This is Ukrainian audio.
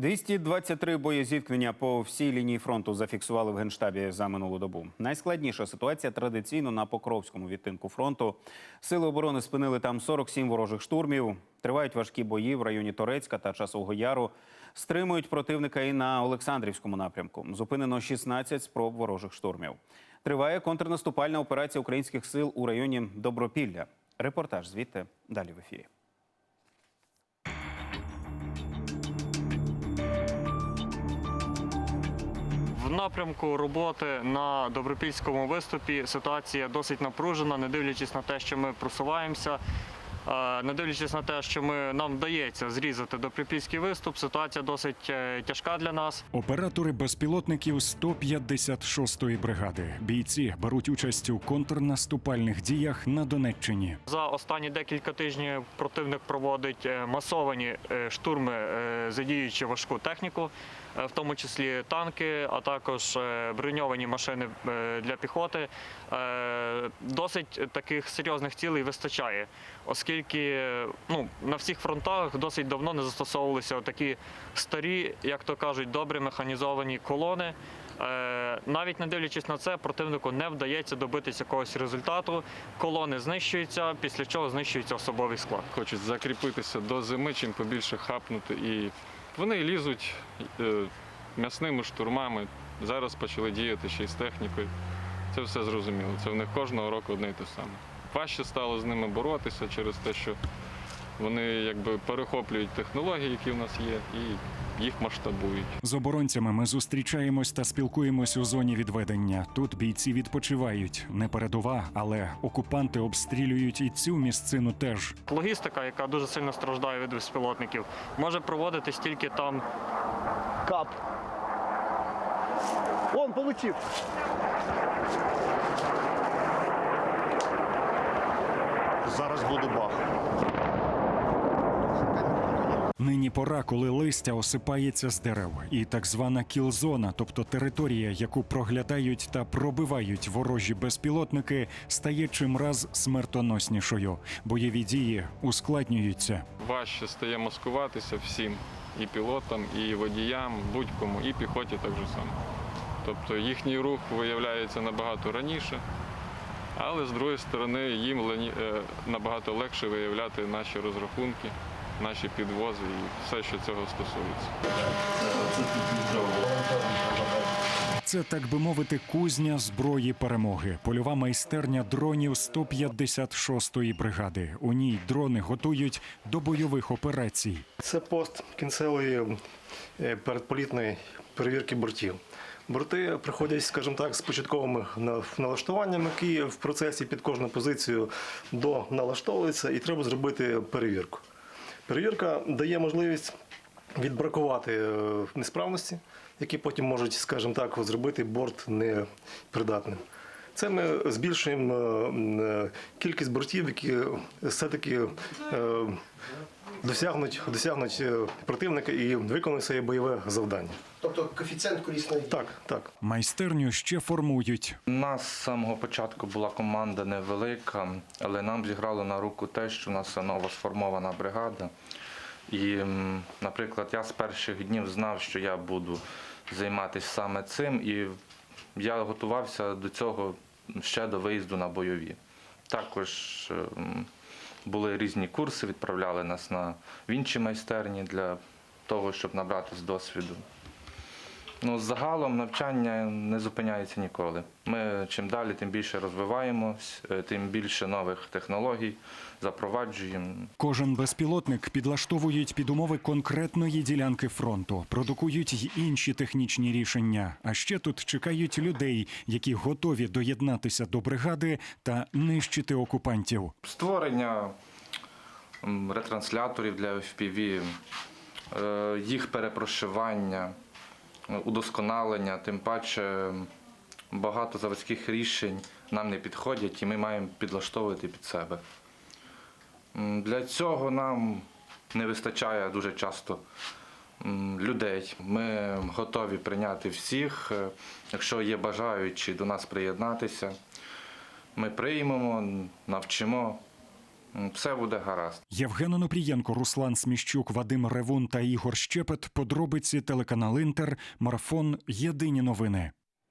223 боєзіткнення по всій лінії фронту зафіксували в генштабі за минулу добу. Найскладніша ситуація традиційно на Покровському відтинку фронту. Сили оборони спинили там 47 ворожих штурмів. Тривають важкі бої в районі Торецька та Часового Яру. Стримують противника і на Олександрівському напрямку. Зупинено 16 спроб ворожих штурмів. Триває контрнаступальна операція українських сил у районі Добропілля. Репортаж звідти далі в ефірі. В напрямку роботи на добропільському виступі ситуація досить напружена, не дивлячись на те, що ми просуваємося. е, Не дивлячись на те, що ми, нам вдається зрізати добропільський виступ, ситуація досить е, тяжка для нас. Оператори безпілотників 156-ї бригади. Бійці беруть участь у контрнаступальних діях на Донеччині. За останні декілька тижнів противник проводить е, масовані штурми, задіючи важку техніку, в тому числі танки, а також е, броньовані машини е, для піхоти. Е, Досить таких серйозних цілей вистачає, оскільки е, ну, на всіх фронтах досить давно не застосовувалися такі старі, як то кажуть, добре механізовані колони. Е, Навіть не дивлячись на це, противнику не вдається добитися якогось результату. Колони знищуються, після чого знищується особовий склад. хочуть закріпитися до зими, чим побільше хапнути. І вони лізуть е, м'ясними штурмами. Зараз почали діяти ще й з технікою. Це все зрозуміло. Це в них кожного року одне й те саме. Важче стало з ними боротися через те, що вони якби перехоплюють технології, які в нас є, і їх масштабують. З оборонцями ми зустрічаємось та спілкуємось у зоні відведення. Тут бійці відпочивають не передова, але окупанти обстрілюють і цю місцину теж. Логістика, яка дуже сильно страждає від безпілотників, може проводитись тільки там, Кап. Он получив. Зараз буде бах. Нині пора, коли листя осипається з дерев, і так звана кілзона, тобто територія, яку проглядають та пробивають ворожі безпілотники, стає чимраз смертоноснішою. Бойові дії ускладнюються. Важче стає маскуватися всім, і пілотам, і водіям, будь-кому, і піхоті так же само. Тобто їхній рух виявляється набагато раніше, але з другої сторони їм е, набагато легше виявляти наші розрахунки, наші підвози і все, що цього стосується. Це так би мовити, кузня зброї перемоги, польова майстерня дронів 156-ї бригади. У ній дрони готують до бойових операцій. Це пост кінцевої е, передполітної перевірки бортів. Борти приходять, скажімо так, з початковими на- налаштуваннями, які в процесі під кожну позицію до налаштовуються, і треба зробити перевірку. Перевірка дає можливість відбракувати е, несправності, які потім можуть, скажімо так, зробити борт непридатним. Це ми збільшуємо е, е, кількість бортів, які все-таки досягнуть, досягнуть е, противника і виконують своє бойове завдання. Тобто коефіцієнт корисної Так, так. Майстерню ще формують. У нас з самого початку була команда невелика, але нам зіграло на руку те, що в нас нова сформована бригада. І, наприклад, я з перших днів знав, що я буду займатися саме цим, і я готувався до цього ще до виїзду на бойові. Також були різні курси, відправляли нас на в інші майстерні для того, щоб набратися досвіду. Ну, загалом навчання не зупиняється ніколи. Ми чим далі, тим більше розвиваємось, е, тим більше нових технологій запроваджуємо. Кожен безпілотник підлаштовують під умови конкретної ділянки фронту, продукують й інші технічні рішення. А ще тут чекають людей, які готові доєднатися до бригади та нищити окупантів. Створення ретрансляторів для FPV, е, їх перепрошивання, удосконалення, тим паче багато заводських рішень нам не підходять і ми маємо підлаштовувати під себе. Для цього нам не вистачає дуже часто людей. Ми готові прийняти всіх. Е, Якщо є бажаючі до нас приєднатися, ми приймемо, навчимо все буде гаразд. Євген Онопрієнко, Руслан Сміщук, Вадим Ревун та Ігор Щепет. Подробиці телеканал Інтер. Марафон. Єдині новини.